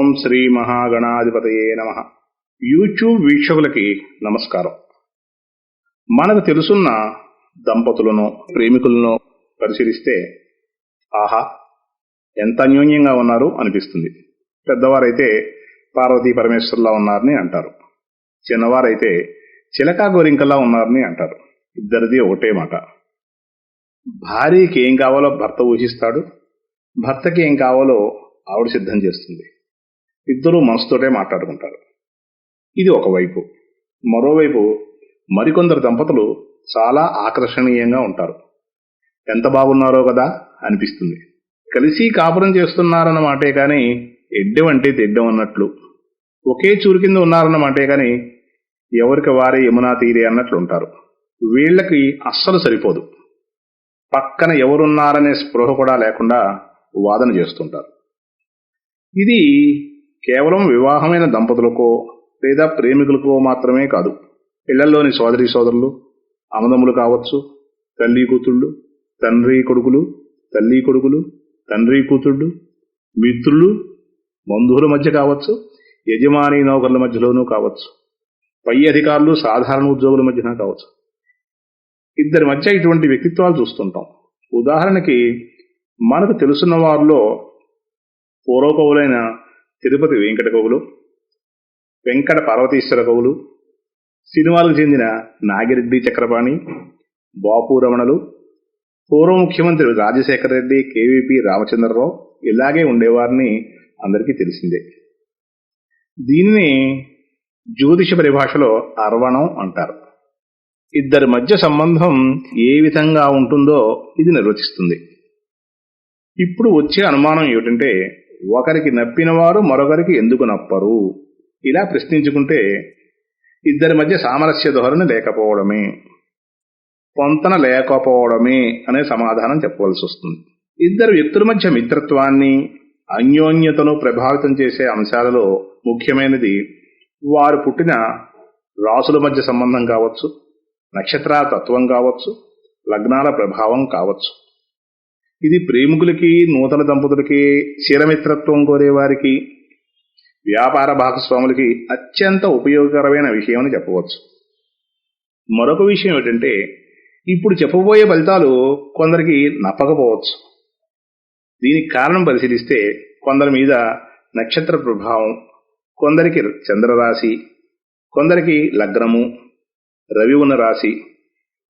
ఓం శ్రీ మహాగణాధిపతయే నమ. యూట్యూబ్ వీక్షకులకి నమస్కారం. మనకు తెలుసున్న దంపతులను ప్రేమికులను పరిశీలిస్తే ఆహా ఎంత అన్యోన్యంగా ఉన్నారు అనిపిస్తుంది. పెద్దవారైతే పార్వతీ పరమేశ్వర్లా ఉన్నారని అంటారు. చిన్నవారైతే చిలకా గోరింకలా ఉన్నారని అంటారు. ఇద్దరిది ఒకటే మాట. భార్యకి ఏం కావాలో భర్త ఊహిస్తాడు భర్తకి ఏం కావాలో ఆవిడ సిద్ధం చేస్తుంది. ఇద్దరూ మనసుతోటే మాట్లాడుకుంటారు. ఇది ఒకవైపు మరోవైపు మరికొందరు దంపతులు చాలా ఆకర్షణీయంగా ఉంటారు. ఎంత బాగున్నారో కదా అనిపిస్తుంది. కలిసి కాపురం చేస్తున్నారన్నమాటే కానీ ఎడ్డం అంటే తెడ్డం అన్నట్లు. ఒకే చూరు కింద ఉన్నారన్నమాటే కానీ ఎవరికి వారే యమునా తీరే అన్నట్లు ఉంటారు. వీళ్ళకి అస్సలు సరిపోదు. పక్కన ఎవరున్నారనే స్పృహ కూడా లేకుండా వాదన చేస్తుంటారు. ఇది కేవలం వివాహమైన దంపతులకో లేదా ప్రేమికులకో మాత్రమే కాదు. ఇళ్ళలోని సోదరి సోదరులు అమదములు కావచ్చు తల్లి కూతుళ్ళు తండ్రి కొడుకులు తల్లి కొడుకులు తండ్రి కూతుళ్ళు మిత్రులు బంధువుల మధ్య కావచ్చు యజమాని నౌకర్ల మధ్యలోనూ కావచ్చు పై అధికారులు సాధారణ ఉద్యోగుల మధ్యన కావచ్చు. ఇద్దరి మధ్య ఇటువంటి వ్యక్తిత్వాలు చూస్తుంటాం. ఉదాహరణకి మనకు తెలుసున్న వారిలో పూర్వకవులైన తిరుపతి వెంకట కవులు వెంకట పార్వతీశ్వర కవులు సినిమాలకు చెందిన నాగిరెడ్డి చక్రపాణి బాపు రమణలు పూర్వ ముఖ్యమంత్రి రాజశేఖర రెడ్డి కేవీపీ రామచంద్రరావు ఇలాగే ఉండేవారిని అందరికీ తెలిసిందే. దీనిని జ్యోతిష పరిభాషలో అర్వణం అంటారు. ఇద్దరి మధ్య సంబంధం ఏ విధంగా ఉంటుందో ఇది నిర్వచిస్తుంది. ఇప్పుడు వచ్చే అనుమానం ఏమిటంటే ఒకరికి నప్పినవారు మరొకరికి ఎందుకు నప్పరు? ఇలా ప్రశ్నించుకుంటే ఇద్దరి మధ్య సామరస్య ధోరణి లేకపోవడమే. పొంతన లేకపోవడమే అనే సమాధానం చెప్పవలసి వస్తుంది. ఇద్దరు వ్యక్తుల మధ్య మిత్రత్వాన్ని అన్యోన్యతను ప్రభావితం చేసే అంశాలలో ముఖ్యమైనది వారు పుట్టిన రాసుల మధ్య సంబంధం కావచ్చు నక్షత్రాల తత్వం కావచ్చు లగ్నాల ప్రభావం కావచ్చు. ఇది ప్రేమికులకి నూతన దంపతులకి చిరమిత్రత్వం కోరే వారికి వ్యాపార భాగస్వాములకి అత్యంత ఉపయోగకరమైన విషయం అని చెప్పవచ్చు. మరొక విషయం ఏంటంటే ఇప్పుడు చెప్పబోయే ఫలితాలు కొందరికి నప్పకపోవచ్చు. దీనికి కారణం పరిశీలిస్తే కొందరి మీద నక్షత్ర ప్రభావం కొందరికి చంద్రరాశి కొందరికి లగ్నము రవి ఉన్న రాశి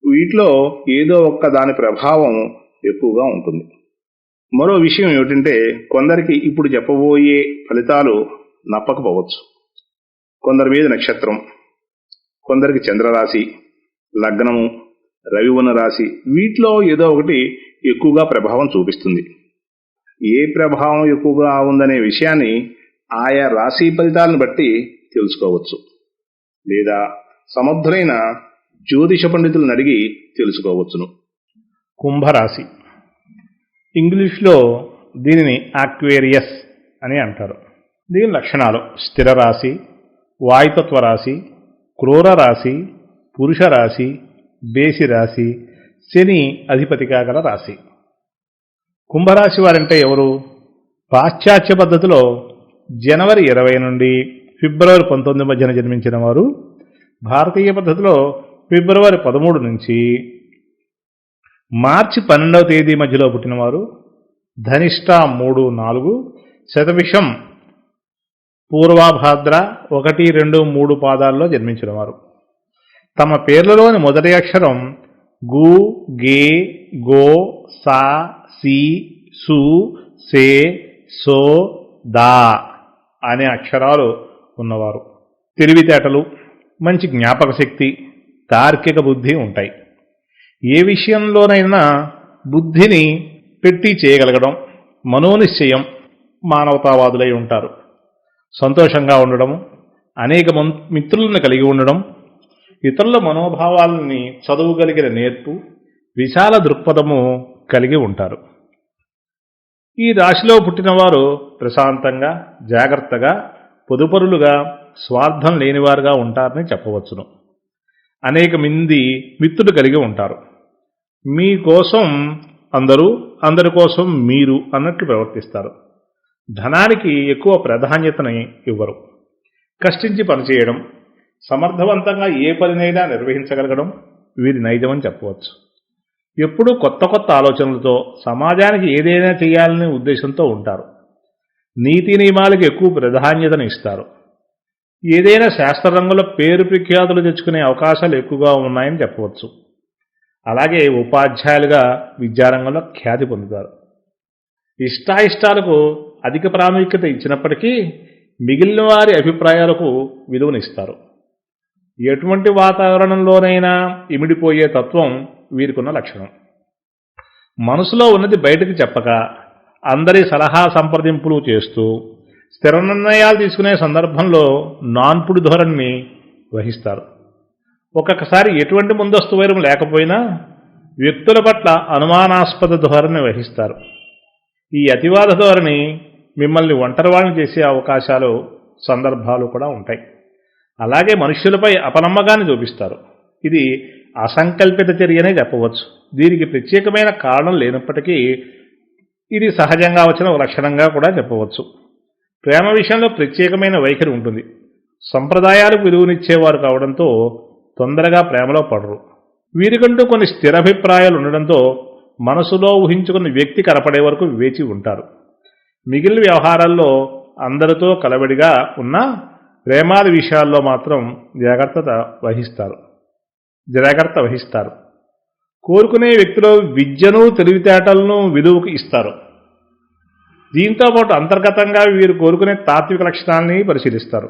వీటిలో ఏదో ఒక్క దాని ప్రభావం ఎక్కువగా ఉంటుంది. మరో విషయం ఏమిటంటే కొందరికి ఇప్పుడు చెప్పబోయే ఫలితాలు నప్పకపోవచ్చు. కొందరి మీద నక్షత్రం కొందరికి చంద్రరాశి లగ్నము రవి రాశి వీటిలో ఏదో ఒకటి ఎక్కువగా ప్రభావం చూపిస్తుంది. ఏ ప్రభావం ఎక్కువగా ఉందనే విషయాన్ని ఆయా రాశి ఫలితాలను బట్టి తెలుసుకోవచ్చు. లేదా సమర్థులైన జ్యోతిష పండితులను అడిగి తెలుసుకోవచ్చును. కుంభరాశి. ఇంగ్లీష్లో దీనిని ఆక్వేరియస్ అని అంటారు. దీని లక్షణాలు స్థిర రాశి వాయుతత్వ రాశి క్రూర రాశి పురుష రాశి బేసి రాశి శని అధిపతిగా గల రాశి. కుంభరాశి వారంటే ఎవరు? పాశ్చాత్య పద్ధతిలో జనవరి ఇరవై నుండి ఫిబ్రవరి పంతొమ్మిది మధ్యన జన్మించిన వారు భారతీయ పద్ధతిలో ఫిబ్రవరి పదమూడు నుంచి మార్చి పన్నెండవ తేదీ మధ్యలో పుట్టినవారు ధనిష్ట మూడు నాలుగు శతవిషం పూర్వాభాద్ర ఒకటి రెండు మూడు పాదాల్లో జన్మించినవారు. తమ పేర్లలోని మొదటి అక్షరం గు గే గో సా సి సు సే సో దా అనే అక్షరాలు ఉన్నవారు. తెలివితేటలు మంచి జ్ఞాపక శక్తి తార్కిక బుద్ధి ఉంటాయి. ఏ విషయంలోనైనా బుద్ధిని పెట్టి చేయగలగడం మనోనిశ్చయం మానవతావాదులై ఉంటారు. సంతోషంగా ఉండడం అనేక మిత్రులను కలిగి ఉండడం ఇతరుల మనోభావాలని చదువుగలిగిన నేర్పు విశాల దృక్పథము కలిగి ఉంటారు. ఈ రాశిలో పుట్టినవారు ప్రశాంతంగా జాగ్రత్తగా పొదుపరులుగా స్వార్థం లేనివారుగా ఉంటారని చెప్పవచ్చును. అనేక మంది మిత్రులు కలిగి ఉంటారు. మీ కోసం అందరూ అందరి కోసం మీరు అన్నట్లు ప్రవర్తిస్తారు. ధనానికి ఎక్కువ ప్రాధాన్యతని ఇవ్వరు. కష్టించి పనిచేయడం సమర్థవంతంగా ఏ పనినైనా నిర్వహించగలగడం వీరి నైజమని చెప్పవచ్చు. ఎప్పుడూ కొత్త కొత్త ఆలోచనలతో సమాజానికి ఏదైనా చేయాలనే ఉద్దేశంతో ఉంటారు. నీతి నియమాలకు ఎక్కువ ప్రాధాన్యతను ఇస్తారు. ఏదైనా శాస్త్రరంగంలో పేరు ప్రఖ్యాతులు తెచ్చుకునే అవకాశాలు ఎక్కువగా ఉన్నాయని చెప్పవచ్చు. అలాగే ఉపాధ్యాయులుగా విద్యారంగంలో ఖ్యాతి పొందుతారు. ఇష్టాయిష్టాలకు అధిక ప్రాముఖ్యత ఇచ్చినప్పటికీ మిగిలిన వారి అభిప్రాయాలకు విలువనిస్తారు. ఎటువంటి వాతావరణంలోనైనా ఇమిడిపోయే తత్వం వీరికున్న లక్షణం. మనసులో ఉన్నది బయటకు చెప్పక అందరి సలహా సంప్రదింపులు చేస్తూ స్థిర నిర్ణయాలు తీసుకునే సందర్భంలో నాన్పుడి ధోరణిని వహిస్తారు. ఒక్కొక్కసారి ఎటువంటి ముందస్తు వైరం లేకపోయినా వ్యక్తుల పట్ల అనుమానాస్పద ధోరణి వహిస్తారు. ఈ అతివాద ధోరణి మిమ్మల్ని ఒంటరివాణి చేసే అవకాశాలు సందర్భాలు కూడా ఉంటాయి. అలాగే మనుష్యులపై అపనమ్మకాన్ని చూపిస్తారు. ఇది అసంకల్పిత చర్యనే చెప్పవచ్చు. దీనికి ప్రత్యేకమైన కారణం లేనప్పటికీ ఇది సహజంగా వచ్చిన లక్షణంగా కూడా చెప్పవచ్చు. ప్రేమ విషయంలో ప్రత్యేకమైన వైఖరి ఉంటుంది. సంప్రదాయాలకు విలువనిచ్చేవారు కావడంతో తొందరగా ప్రేమలో పడరు. వీరికంటూ కొన్ని స్థిరాభిప్రాయాలు ఉండడంతో మనసులో ఊహించుకున్న వ్యక్తి కనపడే వరకు వేచి ఉంటారు. మిగిలిన వ్యవహారాల్లో అందరితో కలబడిగా ఉన్న ప్రేమాది విషయాల్లో మాత్రం జాగ్రత్త వహిస్తారు. జాగ్రత్త వహిస్తారు. కోరుకునే వ్యక్తిలో విద్యను తెలివితేటలను విలువకు ఇస్తారు. దీంతో పాటు అంతర్గతంగా వీరు కోరుకునే తాత్విక లక్షణాలని పరిశీలిస్తారు.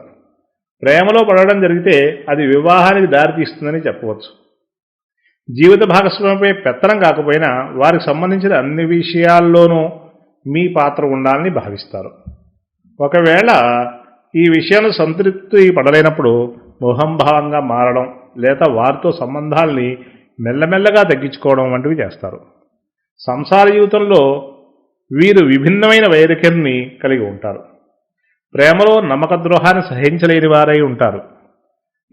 ప్రేమలో పడడం జరిగితే అది వివాహానికి దారితీస్తుందని చెప్పవచ్చు. జీవిత భాగస్వామిపై పెత్తనం కాకపోయినా వారికి సంబంధించిన అన్ని విషయాల్లోనూ మీ పాత్ర ఉండాలని భావిస్తారు. ఒకవేళ ఈ విషయంలో సంతృప్తి పడలేనప్పుడు మొహంభావంగా మారడం లేదా వారితో సంబంధాల్ని మెల్లమెల్లగా తగ్గించుకోవడం వంటివి చేస్తారు. సంసార జీవితంలో వీరు విభిన్నమైన వైఖరిని కలిగి ఉంటారు. ప్రేమలో నమ్మక ద్రోహాన్ని సహించలేని వారై ఉంటారు.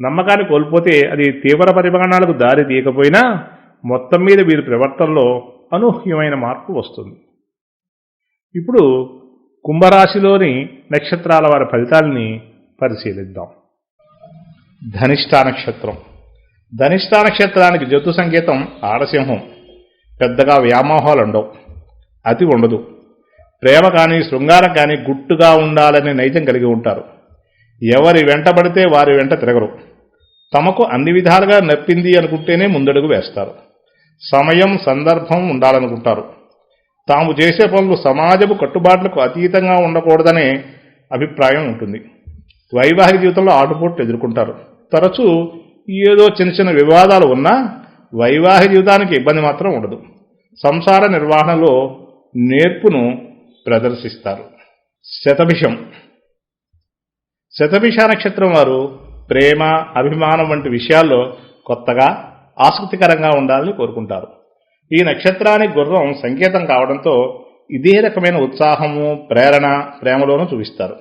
నమ్మకాన్ని కోల్పోతే అది తీవ్ర పరిమాణాలకు దారి తీయకపోయినా మొత్తం మీద వీరి ప్రవర్తనలో అనూహ్యమైన మార్పు వస్తుంది. ఇప్పుడు కుంభరాశిలోని నక్షత్రాల వారి ఫలితాలని పరిశీలిద్దాం. ధనిష్టా నక్షత్రం. ధనిష్టా నక్షత్రానికి జతు సంకేతం ఆడసింహం. పెద్దగా వ్యామోహాలు ఉండవు అతి ఉండదు. ప్రేమ కానీ శృంగారం కానీ గుట్టుగా ఉండాలనే నైజం కలిగి ఉంటారు. ఎవరి వెంట పడితే వారి వెంట తిరగరు. తమకు అన్ని విధాలుగా నప్పింది అనుకుంటేనే ముందడుగు వేస్తారు. సమయం సందర్భం ఉండాలనుకుంటారు. తాము చేసే పనులు సమాజపు కట్టుబాట్లకు అతీతంగా ఉండకూడదనే అభిప్రాయం ఉంటుంది. వైవాహిక జీవితంలో ఆటుపోట్లు ఎదుర్కొంటారు. తరచూ ఏదో చిన్న చిన్న వివాదాలు ఉన్నా వైవాహిక జీవితానికి ఇబ్బంది మాత్రం ఉండదు. సంసార నిర్వహణలో నేర్పును ప్రదర్శిస్తారు. శతభిషం. శతభిష నక్షత్రం వారు ప్రేమ అభిమానం వంటి విషయాల్లో కొత్తగా ఆసక్తికరంగా ఉండాలని కోరుకుంటారు. ఈ నక్షత్రానికి గుర్రం సంకేతం కావడంతో ఇదే రకమైన ఉత్సాహము ప్రేరణ ప్రేమలోనూ చూపిస్తారు.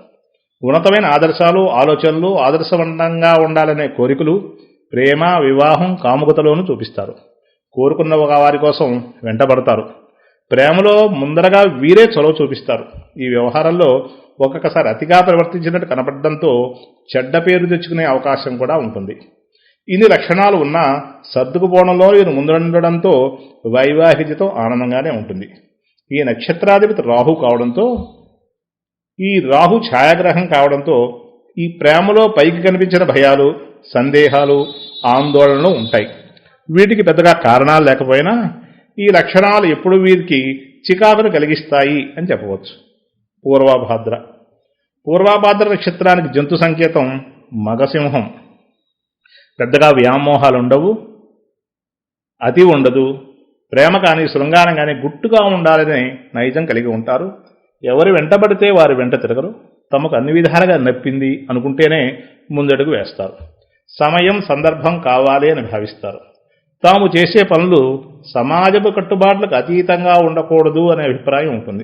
ఉన్నతమైన ఆదర్శాలు ఆలోచనలు ఆదర్శవంతంగా ఉండాలనే కోరికలు ప్రేమ వివాహం కాముకతలోనూ చూపిస్తారు. కోరుకున్న వారి కోసం వెంటబడతారు. ప్రేమలో ముందరగా వీరే చొరవ చూపిస్తారు. ఈ వ్యవహారంలో ఒక్కొక్కసారి అతిగా ప్రవర్తించినట్టు కనపడడంతో చెడ్డ పేరు తెచ్చుకునే అవకాశం కూడా ఉంటుంది. ఇన్ని లక్షణాలు ఉన్నా సర్దుకుపోవడంలో ఈయన ముందుండడంతో వైవాహిక ఆనందంగానే ఉంటుంది. ఈ నక్షత్రాధిపతి రాహు కావడంతో ఈ రాహు ఛాయాగ్రహం కావడంతో ఈ ప్రేమలో పైకి కనిపించిన భయాలు సందేహాలు ఆందోళనలు ఉంటాయి. వీటికి పెద్దగా కారణాలు లేకపోయినా ఈ లక్షణాలు ఎప్పుడు వీరికి చికాకును కలిగిస్తాయి అని చెప్పవచ్చు. పూర్వభాద్ర. పూర్వభాద్ర నక్షత్రానికి జంతు సంకేతం మగసింహం. పెద్దగా వ్యామోహాలు ఉండవు అతి ఉండదు. ప్రేమ కానీ శృంగారం కానీ గుట్టుగా ఉండాలనే నైజం కలిగి ఉంటారు. ఎవరు వెంటబడితే వారు వెంట తిరగరు. తమకు అన్ని విధాలుగా నప్పింది అనుకుంటేనే ముందడుగు వేస్తారు. సమయం సందర్భం కావాలి అని భావిస్తారు. తాము చేసే పనులు సమాజపు కట్టుబాట్లకు అతీతంగా ఉండకూడదు అనే అభిప్రాయం ఉంటుంది.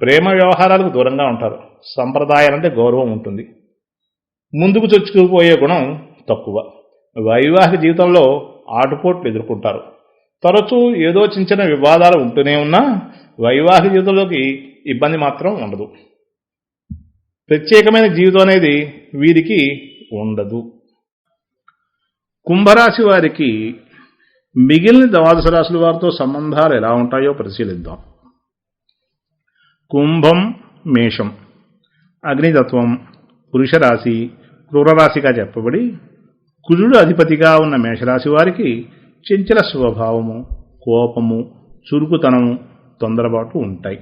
ప్రేమ వ్యవహారాలకు దూరంగా ఉంటారు. సంప్రదాయాలంటే గౌరవం ఉంటుంది. ముందుకు చొచ్చుకుపోయే గుణం తక్కువ. వైవాహిక జీవితంలో ఆటుపోట్లు ఎదుర్కొంటారు. తరచూ ఏదో చిన్న చిన్న వివాదాలు ఉంటూనే ఉన్నా వైవాహిక జీవితంలోకి ఇబ్బంది మాత్రం ఉండదు. ప్రత్యేకమైన జీవితం అనేది వీరికి ఉండదు. కుంభరాశి వారికి మిగిలిన ద్వాదశ రాశుల వారితో సంబంధాలు ఎలా ఉంటాయో పరిశీలిద్దాం. కుంభం మేషం అగ్నితత్వం పురుషరాశి క్రూరరాశిగా చెప్పబడి కుజుడు అధిపతిగా ఉన్న మేషరాశి వారికి చెంచల స్వభావము కోపము చురుకుతనము తొందరపాటు ఉంటాయి.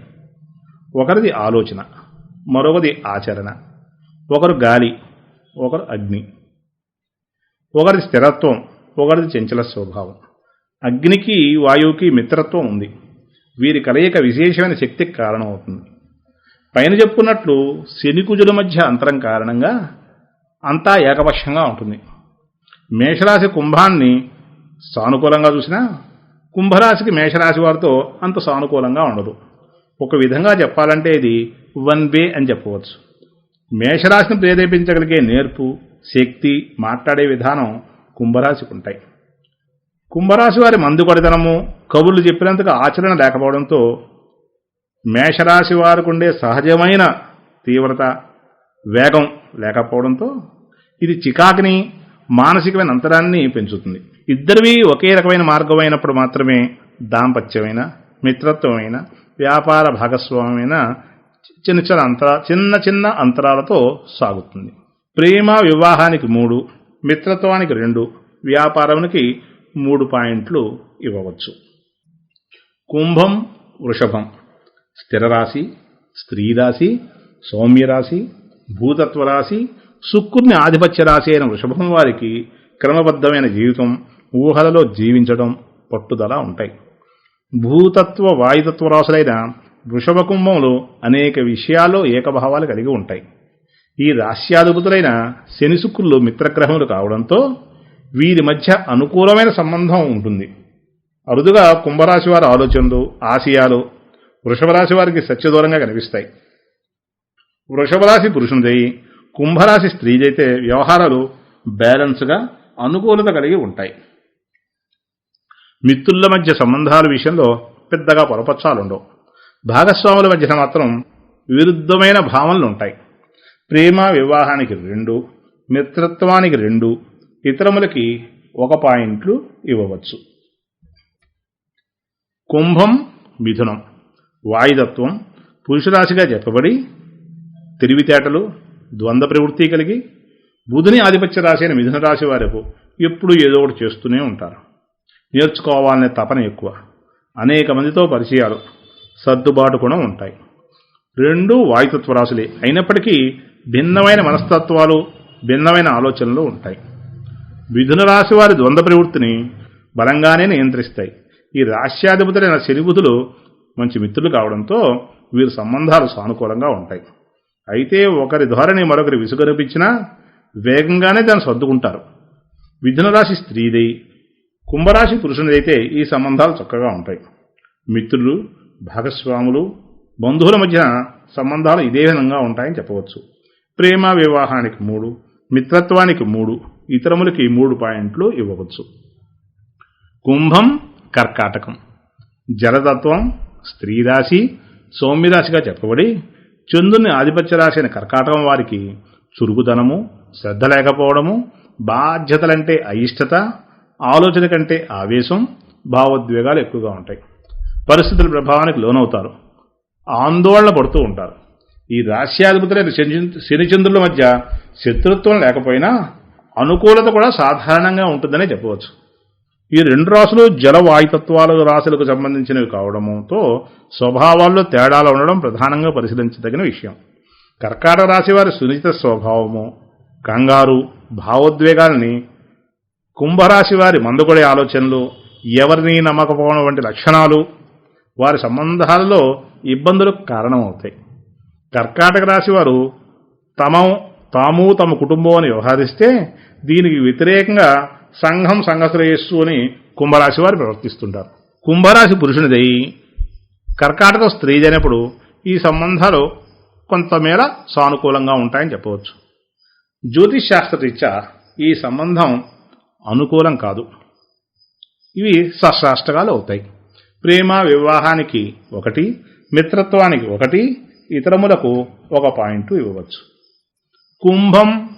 ఒకరిది ఆలోచన మరొకది ఆచరణ. ఒకరు గాలి ఒకరు అగ్ని. ఒకరిది స్థిరత్వం ఒకరిది చెంచల స్వభావం. అగ్నికి వాయువుకి మిత్రత్వం ఉంది. వీరి కలయిక విశేషమైన శక్తికి కారణమవుతుంది. పైన చెప్పుకున్నట్లు శనికుజుల మధ్య అంతరం కారణంగా అంతా ఏకపక్షంగా ఉంటుంది. మేషరాశి కుంభాన్ని సానుకూలంగా చూసినా కుంభరాశికి మేషరాశి వారితో అంత సానుకూలంగా ఉండదు. ఒక విధంగా చెప్పాలంటే ఇది వన్ వే అని చెప్పవచ్చు. మేషరాశిని ప్రేరేపించగలిగే నేర్పు శక్తి మాట్లాడే విధానం కుంభరాశికి ఉంటాయి. కుంభరాశి వారి మందుకొడితనము కబుర్లు చెప్పినందుకు ఆచరణ లేకపోవడంతో మేషరాశి వారికి ఉండే సహజమైన తీవ్రత వేగం లేకపోవడంతో ఇది చికాకుని మానసికమైన అంతరాన్ని పెంచుతుంది. ఇద్దరివి ఒకే రకమైన మార్గం అయినప్పుడు మాత్రమే దాంపత్యమైన మిత్రత్వమైన వ్యాపార భాగస్వామ్యమైన చిన్న చిన్న అంతరా చిన్న చిన్న అంతరాలతో సాగుతుంది. ప్రేమ వివాహానికి మూడు మిత్రత్వానికి రెండు వ్యాపారానికి మూడు పాయింట్లు ఇవ్వవచ్చు. కుంభం వృషభం. స్థిరరాశి స్త్రీరాశి సౌమ్యరాశి భూతత్వరాశి శుక్రుని ఆధిపత్య రాశి అయిన వృషభం వారికి క్రమబద్ధమైన జీవితం ఊహలలో జీవించడం పట్టుదల ఉంటాయి. భూతత్వ వాయుతత్వ రాశులైన వృషభ కుంభంలో అనేక విషయాల్లో ఏకభావాలు కలిగి ఉంటాయి. ఈ రాశ్యాధిపతులైన శని శుక్రులు మిత్రగ్రహములు కావడంతో వీరి మధ్య అనుకూలమైన సంబంధం ఉంటుంది. అరుదుగా కుంభరాశి వారి ఆలోచనలు ఆశయాలు వృషభ రాశి వారికి సత్యదూరంగా కనిపిస్తాయి. వృషభ రాశి పురుషునిదై కుంభరాశి స్త్రీదైతే వ్యవహారాలు బ్యాలెన్స్గా అనుకూలత కలిగి ఉంటాయి. మిత్రుల మధ్య సంబంధాల విషయంలో పెద్దగా పొరపచ్చాలుండవు. భాగస్వాముల మధ్యన మాత్రం విరుద్ధమైన భావనలు ఉంటాయి ప్రేమ వివాహానికి రెండు మిత్రత్వానికి రెండు ఇతరములకి ఒక పాయింట్లు ఇవ్వవచ్చు. కుంభం మిథునం. వాయుదత్వం పురుషరాశిగా చెప్పబడి తెలివితేటలు ద్వంద్వ ప్రవృత్తి కలిగి బుధుని ఆధిపత్య రాశి అయిన మిథున రాశి వారకు ఎప్పుడూ ఏదో ఒకటి చేస్తూనే ఉంటారు. నేర్చుకోవాలనే తపన ఎక్కువ. అనేక మందితో పరిచయాలు సర్దుబాటు కూడా ఉంటాయి. రెండు వాయుతత్వ రాశులే. అయినప్పటికీ భిన్నమైన మనస్తత్వాలు భిన్నమైన ఆలోచనలు ఉంటాయి. మిథున రాశి వారి ద్వంద్వ ప్రవృత్తిని బలంగానే నియంత్రిస్తాయి. ఈ రాశ్యాధిపతులైన శనిబుధులు మంచి మిత్రులు కావడంతో వీరి సంబంధాలు సానుకూలంగా ఉంటాయి. అయితే ఒకరి ధోరణి మరొకరి విసుగనిపించినా వేగంగానే దాన్ని సర్దుకుంటారు. మిథున రాశి స్త్రీదై కుంభరాశి పురుషునిదైతే ఈ సంబంధాలు చక్కగా ఉంటాయి. మిత్రులు భాగస్వాములు బంధువుల మధ్య సంబంధాలు ఇదే విధంగా ఉంటాయని చెప్పవచ్చు. ప్రేమ వివాహానికి మూడు మిత్రత్వానికి మూడు ఇతరములకి మూడు పాయింట్లు ఇవ్వవచ్చు. కుంభం కర్కాటకం. జలతత్వం స్త్రీరాశి సౌమ్యరాశిగా చెప్పబడి చంద్రుని ఆధిపత్య రాశి అయిన కర్కాటకం వారికి చురుకుదనము శ్రద్ధ లేకపోవడము బాధ్యతలంటే అయిష్టత ఆలోచన కంటే ఆవేశం భావోద్వేగాలు ఎక్కువగా ఉంటాయి. పరిస్థితుల ప్రభావానికి లోనవుతారు. ఆందోళన పడుతూ ఉంటారు. ఈ రాశ్యాధిపతులైన శని- శనిచంద్రుల మధ్య శత్రుత్వం లేకపోయినా అనుకూలత కూడా సాధారణంగా ఉంటుందనే చెప్పవచ్చు. ఈ రెండు రాశులు జలవాయుతత్వాల రాశులకు సంబంధించినవి కావడంతో స్వభావాల్లో తేడాలు ఉండడం ప్రధానంగా పరిశీలించదగిన విషయం. కర్కాటక రాశి వారి సునిశ్చిత స్వభావము కంగారు భావోద్వేగాల్ని కుంభరాశి వారి మందుకొడే ఆలోచనలు ఎవరిని నమ్మకపోవడం వంటి లక్షణాలు వారి సంబంధాలలో ఇబ్బందులకు కారణమవుతాయి. కర్కాటక రాశి వారు తమ తాము తమ కుటుంబం అని వ్యవహరిస్తే దీనికి వ్యతిరేకంగా సంఘం సంఘశ్రేయస్సు అని కుంభరాశి వారు ప్రవర్తిస్తుంటారు. కుంభరాశి పురుషునిదై కర్కాటక స్త్రీ అయినప్పుడు ఈ సంబంధాలు కొంతమేర సానుకూలంగా ఉంటాయని చెప్పవచ్చు. జ్యోతిష్ శాస్త్రరీత్యా ఈ సంబంధం అనుకూలం కాదు. ఇవి సశ్రాష్టకాలు అవుతాయి. ప్రేమ వివాహానికి ఒకటి మిత్రత్వానికి ఒకటి ఇతరములకు ఒక పాయింట్ ఇవ్వవచ్చు. కుంభం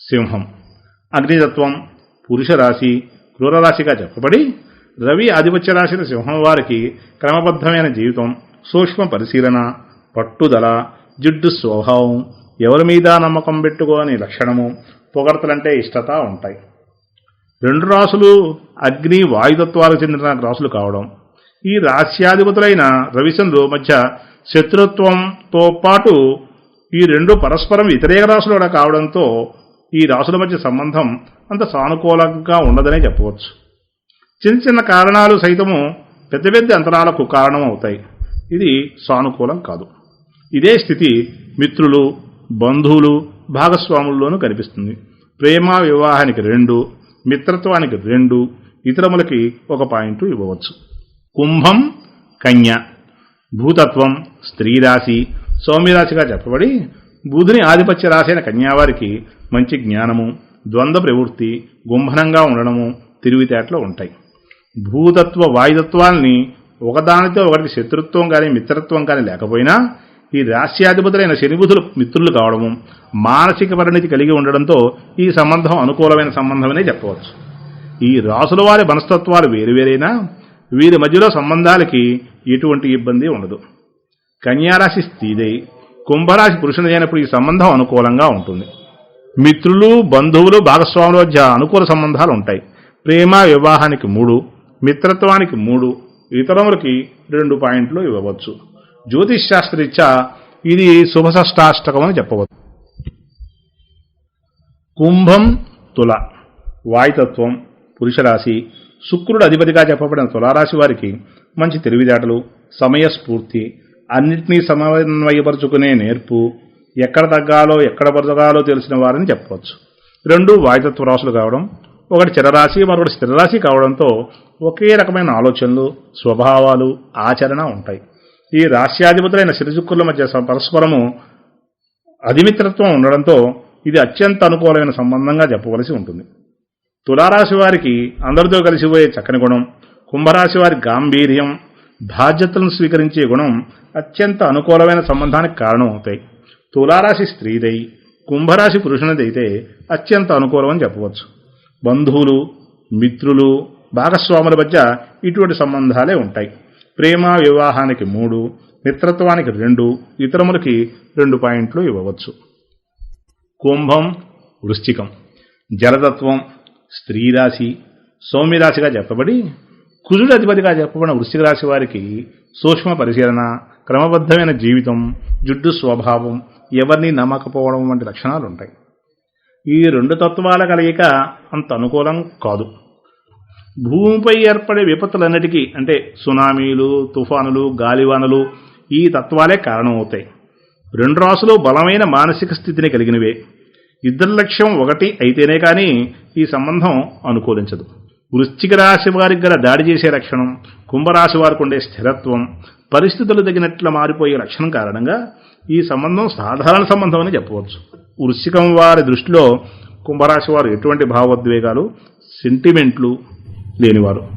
సింహం. అగ్నితత్వం పురుషరాశి క్రూరరాశిగా క్రూర రాశిగా చెప్పబడి రవి ఆధిపత్య రాశిన సింహం వారికి క్రమబద్ధమైన జీవితం సూక్ష్మ పరిశీలన పట్టుదల జిడ్డు స్వభావం ఎవరి మీద నమ్మకం పెట్టుకోని లక్షణము పొగడతలంటే ఇష్టత ఉంటాయి. రెండు రాసులు అగ్ని వాయుతత్వాలకు చెందిన రాసులు కావడం ఈ రాశ్యాధిపతులైన రవిచంద్రు మధ్య శత్రుత్వంతో పాటు ఈ రెండు పరస్పరం వ్యతిరేక రాశులు కూడా కావడంతో ఈ రాసుల మధ్య సంబంధం అంత సానుకూలంగా ఉండదనే చెప్పవచ్చు. చిన్న చిన్న కారణాలు సైతము పెద్ద పెద్ద అంతరాలకు కారణం అవుతాయి ఇది సానుకూలం కాదు. ఇదే స్థితి మిత్రులు బంధువులు భాగస్వాముల్లోనూ కనిపిస్తుంది. ప్రేమ వివాహానికి రెండు మిత్రత్వానికి రెండు ఇతరములకి ఒక పాయింట్ ఇవ్వవచ్చు. కుంభం కన్య. భూతత్వం స్త్రీరాశి సౌమ్యరాశిగా చెప్పబడి బుధుని ఆధిపత్య రాశైన కన్యావారికి మంచి జ్ఞానము ద్వంద్వ ప్రవృత్తి గుంభనంగా ఉండడము తిరిగితేటలు ఉంటాయి. భూతత్వ వాయుతత్వాల్ని ఒకదానితో ఒకటి శత్రుత్వం కానీ మిత్రత్వం కానీ లేకపోయినా ఈ రాశ్యాధిపతులైన శనిబుధులు మిత్రులు కావడము మానసిక పరిణితి కలిగి ఉండడంతో ఈ సంబంధం అనుకూలమైన సంబంధమనే చెప్పవచ్చు. ఈ రాసుల వారి మనస్తత్వాలు వేరువేరైనా వీరి మధ్యలో సంబంధాలకి ఎటువంటి ఇబ్బంది ఉండదు. కన్యారాశి స్త్రీదై కుంభరాశి పురుషుని అయినప్పుడు ఈ సంబంధం అనుకూలంగా ఉంటుంది. మిత్రులు బంధువులు భాగస్వాముల మధ్య అనుకూల సంబంధాలు ఉంటాయి. ప్రేమ వివాహానికి మూడు మిత్రత్వానికి మూడు ఇతరములకి రెండు పాయింట్లు ఇవ్వవచ్చు. జ్యోతిష్ శాస్త్రరీత్యా ఇది శుభసష్టాష్టకం అని చెప్పవచ్చు. కుంభం తుల వాయుతత్వం పురుషరాశి శుక్రుడు అధిపతిగా చెప్పబడిన తులారాశి వారికి మంచి తెలివితేటలు సమయస్ఫూర్తి అన్నిటినీ సమన్వయపరుచుకునే నేర్పు ఎక్కడ తగ్గాలో ఎక్కడ బతకాలో తెలిసిన వారని చెప్పవచ్చు. రెండు వాయుతత్వ రాశులు కావడం ఒకటి చిరరాశి మరొకటి స్థిరరాశి కావడంతో ఒకే రకమైన ఆలోచనలు స్వభావాలు ఆచరణ ఉంటాయి. ఈ రాశ్యాధిపతులైన సిరిచుక్కుల మధ్య స- పరస్పరము అధిమిత్రత్వం ఉండడంతో ఇది అత్యంత అనుకూలమైన సంబంధంగా చెప్పవలసి ఉంటుంది. తులారాశి వారికి అందరితో కలిసిపోయే చక్కని గుణం కుంభరాశి వారి గాంభీర్యం బాధ్యతలను స్వీకరించే గుణం అత్యంత అనుకూలమైన సంబంధానికి కారణం అవుతాయి తులారాశి స్త్రీదై కుంభరాశి పురుషునిదైతే అత్యంత అనుకూలం అని చెప్పవచ్చు. బంధువులు మిత్రులు భాగస్వాముల మధ్య ఇటువంటి సంబంధాలే ఉంటాయి. ప్రేమ వివాహానికి మూడు మిత్రత్వానికి రెండు ఇతరములకి రెండు పాయింట్లు ఇవ్వవచ్చు. కుంభం వృశ్చికం. జలతత్వం స్త్రీరాశి సౌమ్యరాశిగా చెప్పబడి కుజుడు అధిపతిగా చెప్పబడిన వృశ్చిక రాశి వారికి సూక్ష్మ పరిశీలన క్రమబద్ధమైన జీవితం జుడ్డు స్వభావం ఎవరిని నమ్మకపోవడం వంటి లక్షణాలు ఉంటాయి ఈ రెండు తత్వాల కలయిక అంత అనుకూలం కాదు. భూమిపై ఏర్పడే విపత్తులన్నిటికీ అంటే సునామీలు తుఫానులు గాలివానలు ఈ తత్వాలే కారణమవుతాయి. రెండు రాసులు బలమైన మానసిక స్థితిని కలిగినవే. ఇద్దరి లక్ష్యం ఒకటి అయితేనే కానీ ఈ సంబంధం అనుకూలించదు. వృశ్చిక రాశి వారికి గల దాడి చేసే లక్షణం కుంభరాశి వారికి ఉండే స్థిరత్వం పరిస్థితులు తగినట్లు మారిపోయే లక్షణం కారణంగా ఈ సంబంధం సాధారణ సంబంధం అని చెప్పవచ్చు. వృశ్చికం వారి దృష్టిలో కుంభరాశి వారు ఎటువంటి భావోద్వేగాలు సెంటిమెంట్లు లేనివారు.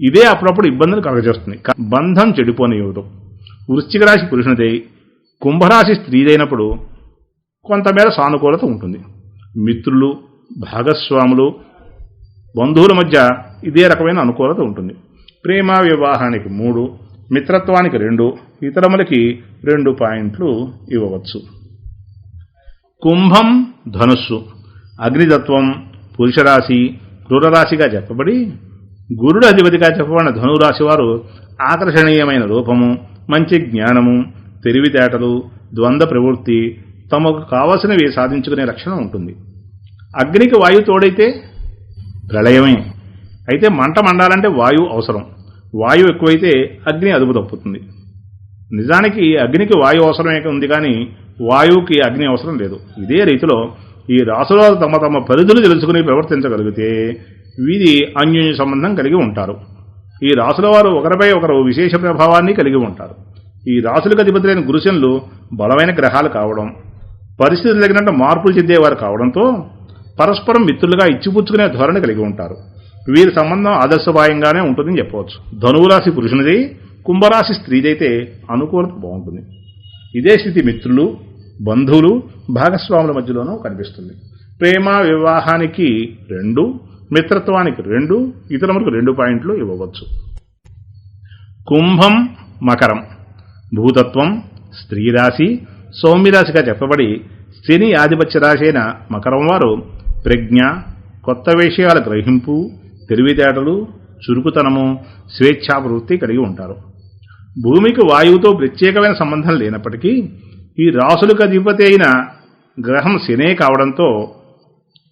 ఇదే అప్పుడప్పుడు ఇబ్బందులు కలగజేస్తుంది. బంధం చెడిపోనివ్వదు. వృశ్చిక రాశి పురుషునిదై కుంభరాశి స్త్రీదైనప్పుడు కొంతమేర సానుకూలత ఉంటుంది. మిత్రులు భాగస్వాములు బంధువుల మధ్య ఇదే రకమైన అనుకూలత ఉంటుంది. ప్రేమ వివాహానికి మూడు మిత్రత్వానికి రెండు ఇతరములకి రెండు పాయింట్లు ఇవ్వవచ్చు. కుంభం ధనుస్సు అగ్నితత్వం పురుషరాశి క్రూరరాశిగా చెప్పబడి గురుడు అధిపతిగా చెప్పబడిన ధనురాశి వారు ఆకర్షణీయమైన రూపము మంచి జ్ఞానము తెలివితేటలు ద్వంద్వ ప్రవృత్తి తమకు కావలసినవి సాధించుకునే లక్షణం ఉంటుంది. అగ్నికి వాయు తోడైతే ప్రళయమే. అయితే మంట మండాలంటే వాయువు అవసరం. వాయువు ఎక్కువైతే అగ్ని అదుపు తప్పుతుంది. నిజానికి అగ్నికి వాయువు అవసరమే ఉంది కానీ వాయువుకి అగ్ని అవసరం లేదు. ఇదే రీతిలో ఈ రాసులవారు తమ తమ పరిధులు తెలుసుకుని ప్రవర్తించగలిగితే వీరి అన్యోన్య సంబంధం కలిగి ఉంటారు. ఈ రాసుల వారు ఒకరిపై ఒకరు విశేష ప్రభావాన్ని కలిగి ఉంటారు. ఈ రాసులకు అధిపతులైన గురుశనులు బలమైన గ్రహాలు కావడం పరిస్థితులు తగినట్టు మార్పులు చెందేవారు కావడంతో పరస్పరం మిత్రులుగా ఇచ్చిపుచ్చుకునే ధోరణి కలిగి ఉంటారు. వీరి సంబంధం ఆదర్శపాయంగానే ఉంటుందని చెప్పవచ్చు. ధనువురాశి పురుషునిది కుంభరాశి స్త్రీదైతే అనుకూలత బాగుంటుంది. ఇదే స్థితి మిత్రులు బంధువులు భాగస్వాముల మధ్యలోనూ కనిపిస్తుంది. ప్రేమ వివాహానికి రెండు మిత్రత్వానికి రెండు ఇతరులకు రెండు పాయింట్లు ఇవ్వవచ్చు. కుంభం మకరం. భూతత్వం స్త్రీ రాశి సౌమ్యరాశిగా చెప్పబడి శని ఆధిపత్య రాశి అయిన మకరం వారు ప్రజ్ఞ కొత్త విషయాల గ్రహింపు తెలివితేటలు చురుకుతనము స్వేచ్ఛాప్రవృత్తి కలిగి ఉంటారు. భూమికి వాయువుతో ప్రత్యేకమైన సంబంధం లేనప్పటికీ ఈ రాసులకు అధిపతి అయిన గ్రహం శనే కావడంతో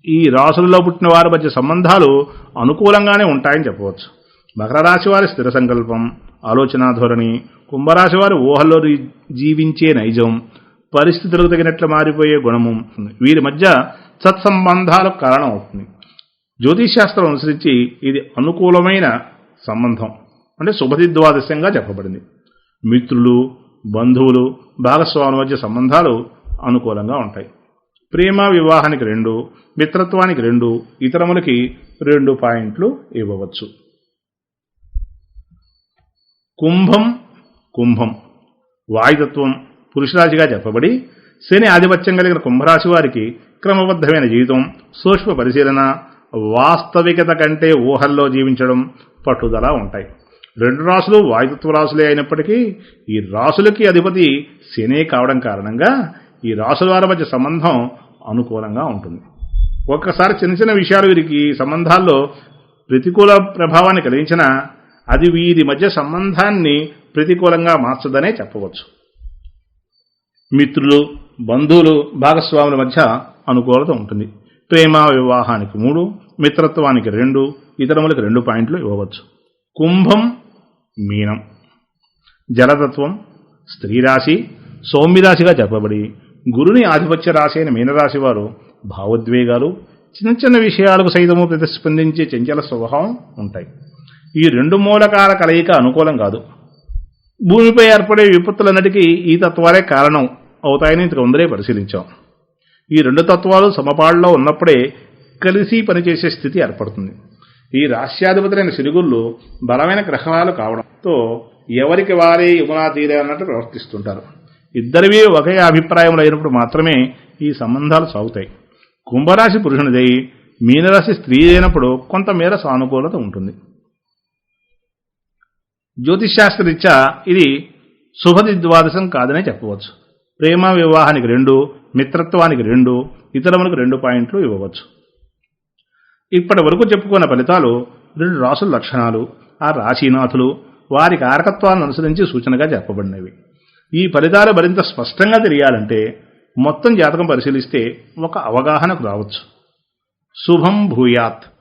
ఈ రాసులలో పుట్టిన వారి మధ్య సంబంధాలు అనుకూలంగానే ఉంటాయని చెప్పవచ్చు. మకర రాశి వారి స్థిర సంకల్పం ఆలోచనా ధోరణి కుంభరాశి వారి ఊహల్లో జీవించే నైజం పరిస్థితులకు తగినట్లు మారిపోయే గుణము వీరి మధ్య సత్సంబంధాలకు కారణం అవుతుంది జ్యోతిశాస్త్రం అనుసరించి ఇది అనుకూలమైన సంబంధం. అంటే శుభదిద్వాదశంగా చెప్పబడింది. మిత్రులు బంధువులు భాగస్వామి మధ్య సంబంధాలు అనుకూలంగా ఉంటాయి. ప్రేమ వివాహానికి రెండు మిత్రత్వానికి రెండు ఇతరములకి రెండు పాయింట్లు ఇవ్వవచ్చు. కుంభం కుంభం. వాయుతత్వం పురుషరాశిగా చెప్పబడి శని ఆధిపత్యం కలిగిన కుంభరాశి వారికి క్రమబద్ధమైన జీవితం సూక్ష్మ పరిశీలన వాస్తవికత కంటే ఊహల్లో జీవించడం పట్టుదల ఉంటాయి. రెండు రాసులు వాయుతత్వ రాసులే అయినప్పటికీ ఈ రాసులకి అధిపతి శనే కావడం కారణంగా ఈ రాసుల వారి మధ్య సంబంధం అనుకూలంగా ఉంటుంది. ఒక్కసారి చిన్న చిన్న విషయాలు వీరికి సంబంధాల్లో ప్రతికూల ప్రభావాన్ని కలిగించిన అది వీరి మధ్య సంబంధాన్ని ప్రతికూలంగా మార్చదనే చెప్పవచ్చు. మిత్రులు బంధువులు భాగస్వాముల మధ్య అనుకూలత ఉంటుంది. ప్రేమ వివాహానికి మూడు మిత్రత్వానికి రెండు ఇతరములకు రెండు పాయింట్లు ఇవ్వవచ్చు. కుంభం మీనం. జలతత్వం స్త్రీరాశి సౌమ్యరాశిగా చెప్పబడి గురుని ఆధిపత్య రాశి అయిన మీనరాశి వారు భావోద్వేగాలు చిన్న చిన్న విషయాలకు సైతము ప్రతిస్పందించే చంచల స్వభావం ఉంటాయి. ఈ రెండు మూలకాల కలయిక అనుకూలం కాదు. భూమిపై ఏర్పడే విపత్తులన్నిటికీ ఈ తత్వాలే కారణం అవుతాయని ఇంతకు ముందరే పరిశీలించాం. ఈ రెండు తత్వాలు సమపాడులో ఉన్నప్పుడే కలిసి పనిచేసే స్థితి ఏర్పడుతుంది. ఈ రాష్ట్రాధిపతులైన సిరుగుళ్ళు బలమైన గ్రహాలు కావడంతో ఎవరికి వారే యమునా తీరే అన్నట్టు ప్రవర్తిస్తుంటారు. ఇద్దరివి ఒకే అభిప్రాయం అయినప్పుడు మాత్రమే ఈ సంబంధాలు సాగుతాయి. కుంభరాశి పురుషునిదై మీనరాశి స్త్రీ అయినప్పుడు కొంతమేర సానుకూలత ఉంటుంది. జ్యోతిశాస్త్రరీత్యా ఇది శుభదిద్వాదశం కాదనే చెప్పవచ్చు. ప్రేమ వివాహానికి రెండు మిత్రత్వానికి రెండు ఇతరములకు రెండు పాయింట్లు ఇవ్వవచ్చు. ఇప్పటి వరకు చెప్పుకున్న ఫలితాలు రెండు రాసుల లక్షణాలు. ఆ రాశీనాథులు వారి కారకత్వాన్ని అనుసరించి సూచనగా చెప్పబడినవి. ఈ ఫలితాలు మరింత స్పష్టంగా తెలియాలంటే మొత్తం జాతకం పరిశీలిస్తే ఒక అవగాహనకు రావచ్చు. శుభం భూయాత్.